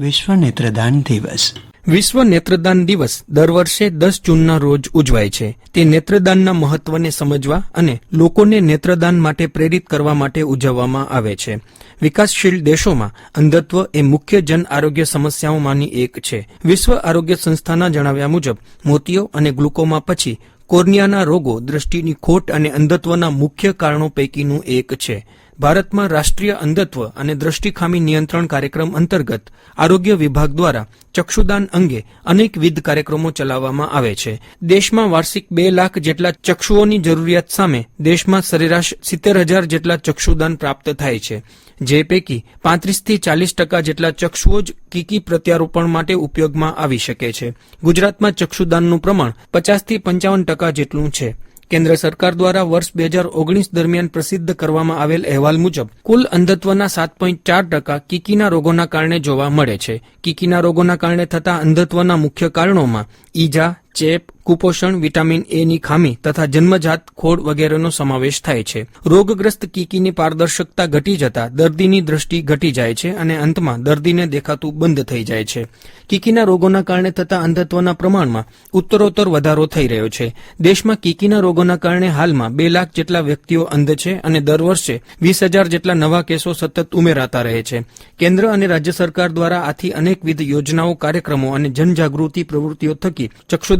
વિશ્વ નેત્રદાન દિવસ. વિશ્વ નેત્રદાન દિવસ દર વર્ષે દસ જૂનના રોજ ઉજવાય છે. તે નેત્રદાનના મહત્વને સમજવા અને લોકોને નેત્રદાન માટે પ્રેરિત કરવા માટે ઉજવવામાં આવે છે. વિકાસશીલ દેશોમાં અંધત્વ એ મુખ્ય જન આરોગ્ય સમસ્યાઓમાંની એક છે. વિશ્વ આરોગ્ય સંસ્થાના જણાવ્યા મુજબ મોતિયો અને ગ્લુકોમા પછી કોર્નિયાના રોગો દ્રષ્ટિની ખોટ અને અંધત્વના મુખ્ય કારણો પૈકીનું એક છે. ભારતમાં રાષ્ટ્રીય અંધત્વ અને દ્રષ્ટિખામી નિયંત્રણ કાર્યક્રમ અંતર્ગત આરોગ્ય વિભાગ દ્વારા ચક્ષુદાન અંગે અનેકવિધ કાર્યક્રમો ચલાવવામાં આવે છે. દેશમાં વાર્ષિક બે લાખ જેટલા ચક્ષુઓની જરૂરિયાત સામે દેશમાં સરેરાશ સિત્તેર હજાર જેટલા ચક્ષુદાન પ્રાપ્ત થાય છે. જે પૈકી પાંત્રીસથી ચાલીસ ટકા જેટલા ચક્ષુઓ જ કીકી પ્રત્યારોપણ માટે ઉપયોગમાં આવી શકે છે. ગુજરાતમાં ચક્ષુદાનનું પ્રમાણ પચાસથી પંચાવન ટકા જેટલું છે. કેન્દ્ર સરકાર દ્વારા વર્ષ બે હજાર ઓગણીસ દરમિયાન પ્રસિદ્ધ કરવામાં આવેલ અહેવાલ મુજબ, કુલ અંધત્વના સાત પોઈન્ટ ચાર ટકા કીકીના રોગોના કારણે જોવા મળે છે. કીકીના રોગોના કારણે થતા અંધત્વના મુખ્ય કારણોમાં ઈજા ચેપ, કુપોષણ, વિટામિન એ ની ખામી તથા જન્મજાત ખોડ વગેરેનો સમાવેશ થાય છે. રોગગ્રસ્ત કીકીની પારદર્શકતા ઘટી જતા દર્દીની દ્રષ્ટિ ઘટી જાય છે અને અંતમાં દર્દીને દેખાતું બંધ થઈ જાય છે. કીકીના રોગોના કારણે થતા અંધત્વના પ્રમાણમાં ઉત્તરોત્તર વધારો થઈ રહ્યો છે. દેશમાં કીકીના રોગોના કારણે હાલમાં બે લાખ જેટલા વ્યક્તિઓ અંધ છે અને દર વર્ષે વીસ હજાર જેટલા નવા કેસો સતત ઉમેરાતા રહે છે. કેન્દ્ર અને રાજ્ય સરકાર દ્વારા આથી અનેકવિધ યોજનાઓ, કાર્યક્રમો અને જનજાગૃતિ પ્રવૃત્તિઓ થકી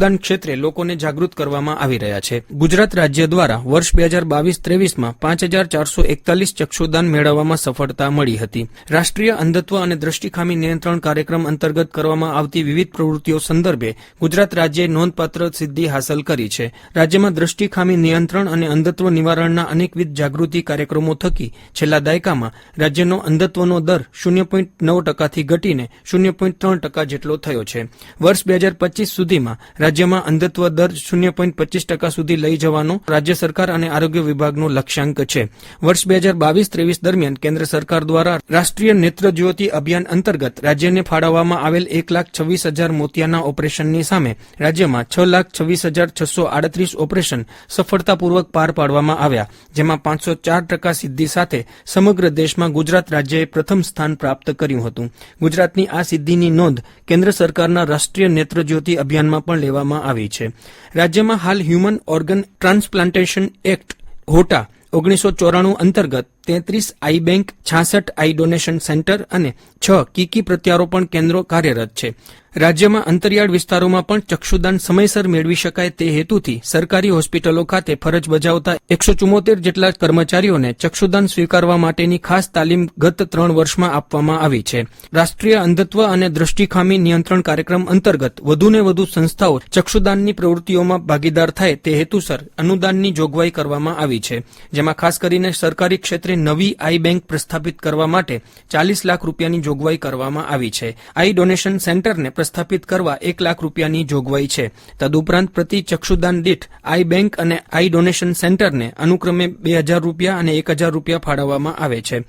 ચક્ષુદાન ક્ષેત્રે લોકોને જાગૃત કરવામાં આવી રહ્યા છે. ગુજરાત રાજ્ય દ્વારા વર્ષ બે હજાર બાવીસ ત્રેવીસમાં પાંચ હજાર ચારસો એકતાલીસ ચક્ષુદાન મેળવવામાં સફળતા મળી હતી. રાષ્ટ્રીય અંધત્વ અને દ્રષ્ટિખામી નિયંત્રણ કાર્યક્રમ અંતર્ગત કરવામાં આવતી વિવિધ પ્રવૃત્તિઓ સંદર્ભે ગુજરાત રાજ્યે નોંધપાત્ર સિદ્ધિ હાંસલ કરી છે. રાજ્યમાં દ્રષ્ટિ ખામી નિયંત્રણ અને અંધત્વ નિવારણના અનેકવિધ જાગૃતિ કાર્યક્રમો થકી છેલ્લા દાયકામાં રાજ્યનો અંધત્વનો દર શૂન્ય પોઈન્ટ નવ ટકાથી ઘટીને શૂન્ય પોઈન્ટ ત્રણ ટકા જેટલો થયો છે. વર્ષ બે હજાર પચીસ સુધીમાં રાજ્યમાં અંધત્વ દર શૂન્ય પોઈન્ટ પચીસ ટકા સુધી લઈ જવાનો રાજ્ય સરકાર અને આરોગ્ય વિભાગનો લક્ષ્યાંક છે. વર્ષ બે હજાર બાવીસ ત્રેવીસ દરમિયાન કેન્દ્ર સરકાર દ્વારા રાષ્ટ્રીય નેત્ર જ્યોતિ અભિયાન અંતર્ગત રાજ્યને ફાળવવામાં આવેલ એક લાખ છવ્વીસ હજાર મોતિયાના ઓપરેશનની સામે રાજ્યમાં છ લાખ છવ્વીસ હજાર છસો આડત્રીસ ઓપરેશન સફળતાપૂર્વક પાર પાડવામાં આવ્યા, જેમાં પાંચસો ચાર ટકા સિદ્ધિ સાથે સમગ્ર દેશમાં ગુજરાત રાજ્યએ પ્રથમ સ્થાન પ્રાપ્ત કર્યું હતું. ગુજરાતની આ સિદ્ધિની નોંધ કેન્દ્ર સરકારના રાષ્ટ્રીય નેત્ર જ્યોતિ અભિયાનમાં પણ લેવામાં આવી છે. રાજ્યમાં હાલ હ્યુમન ઓર્ગન ટ્રાન્સપ્લાન્ટેશન એક્ટ હોટા ઓગણીસો ચોરાણું અંતર્ગત તેત્રીસ આઈ બેંક, છાસઠ આઈ ડોનેશન સેન્ટર અને છ કીકી પ્રત્યારોપણ કેન્દ્રો કાર્યરત છે. રાજ્યમાં અંતરિયાળ વિસ્તારોમાં પણ ચક્ષુદાન સમયસર મેળવી શકાય તે હેતુથી સરકારી હોસ્પિટલો ખાતે ફરજ બજાવતા એકસો ચુમ્મોતેર જેટલા કર્મચારીઓને ચક્ષુદાન સ્વીકારવા માટેની ખાસ તાલીમ ગત ત્રણ વર્ષમાં આપવામાં આવી છે. રાષ્ટ્રીય અંધત્વ અને દ્રષ્ટિખામી નિયંત્રણ કાર્યક્રમ અંતર્ગત વધુને વધુ સંસ્થાઓ ચક્ષુદાનની પ્રવૃત્તિઓમાં ભાગીદાર થાય તે હેતુસર અનુદાનની જોગવાઈ કરવામાં આવી છે. જેમાં ખાસ કરીને સરકારી ક્ષેત્રે નવી આઈ બેંક પ્રસ્થાપિત કરવા માટે ચાલીસ લાખ રૂપિયાની જોગવાઈ કરવામાં આવી છે. આઈ ડોનેશન સેન્ટરને પ્રસ્થાપિત કરવા એક લાખ રૂપિયાની જોગવાઈ છે. તદુપરાંત પ્રતિ ચક્ષુદાન દીઠ આઈ બેંક અને આઈ ડોનેશન સેન્ટરને અનુક્રમે બે હજાર રૂપિયા અને એક હજાર રૂપિયા ફાળવવામાં આવે છે.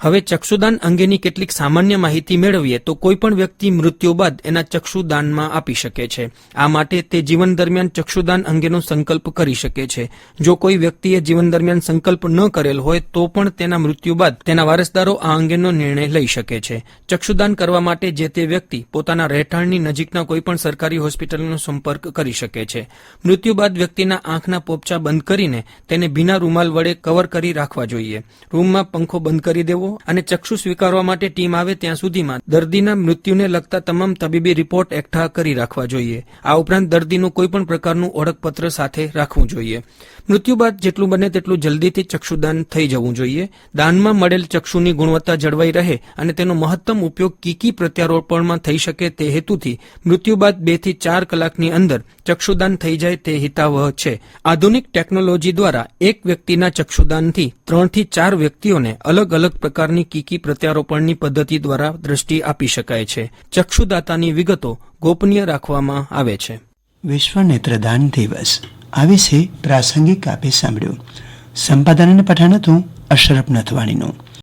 હવે ચક્ષુદાન અંગેની કેટલીક સામાન્ય માહિતી મેળવીએ તો કોઈપણ વ્યક્તિ મૃત્યુ બાદ એના ચક્ષુદાનમાં આપી શકે છે. આ માટે તે જીવન દરમિયાન ચક્ષુદાન અંગેનો સંકલ્પ કરી શકે છે. જો કોઈ વ્યક્તિએ જીવન દરમિયાન સંકલ્પ ન કરેલ હોય તો પણ તેના મૃત્યુ બાદ તેના વારસદારો આ અંગેનો નિર્ણય લઈ શકે છે. ચક્ષુદાન કરવા માટે જે તે વ્યક્તિ પોતાના રહેઠાણની નજીકના કોઈપણ સરકારી હોસ્પિટલનો સંપર્ક કરી શકે છે. મૃત્યુ બાદ વ્યક્તિના આંખના પોપચા બંધ કરીને તેને ભીના રૂમાલ વડે કવર કરી રાખવા જોઈએ. રૂમમાં પંખો બંધ કરી દેવો અને ચક્ષુ સ્વીકારવા માટે ટીમ આવે ત્યાં સુધીમાં દર્દીના મૃત્યુને લગતા તમામ તબીબી રિપોર્ટ એકઠા કરી રાખવા જોઈએ. આ ઉપરાંત દર્દીનું કોઈપણ પ્રકારનું ઓળખપત્ર સાથે રાખવું જોઈએ. મૃત્યુ બાદ જેટલું બને તેટલું જલ્દીથી ચક્ષુદાન થઈ જવું જોઈએ. દાનમાં મળેલ ચક્ષુની ગુણવત્તા જળવાઈ રહે અને તેનો મહત્તમ ઉપયોગ કીકી પ્રત્યારોપણમાં થઈ શકે તે હેતુથી મૃત્યુ બાદ બેથી ચાર કલાકની અંદર ચક્ષુદાન થઈ જાય તે હિતાવહ છે. આધુનિક ટેકનોલોજી દ્વારા એક વ્યક્તિના ચક્ષુદાનથી ત્રણથી ચાર વ્યક્તિઓને અલગ અલગ પ્રકારની કીકી પ્રત્યારોપણની પદ્ધતિ દ્વારા દ્રષ્ટિ આપી શકાય છે. ચક્ષુદાતાની વિગતો ગોપનીય રાખવામાં આવે છે. વિશ્વ નેત્રદાન દિવસ. આ વિશે પ્રાસંગિક આપે સાંભળ્યું. સંપાદન અને પઠાણ હતું અશરફ નથવાણીનું.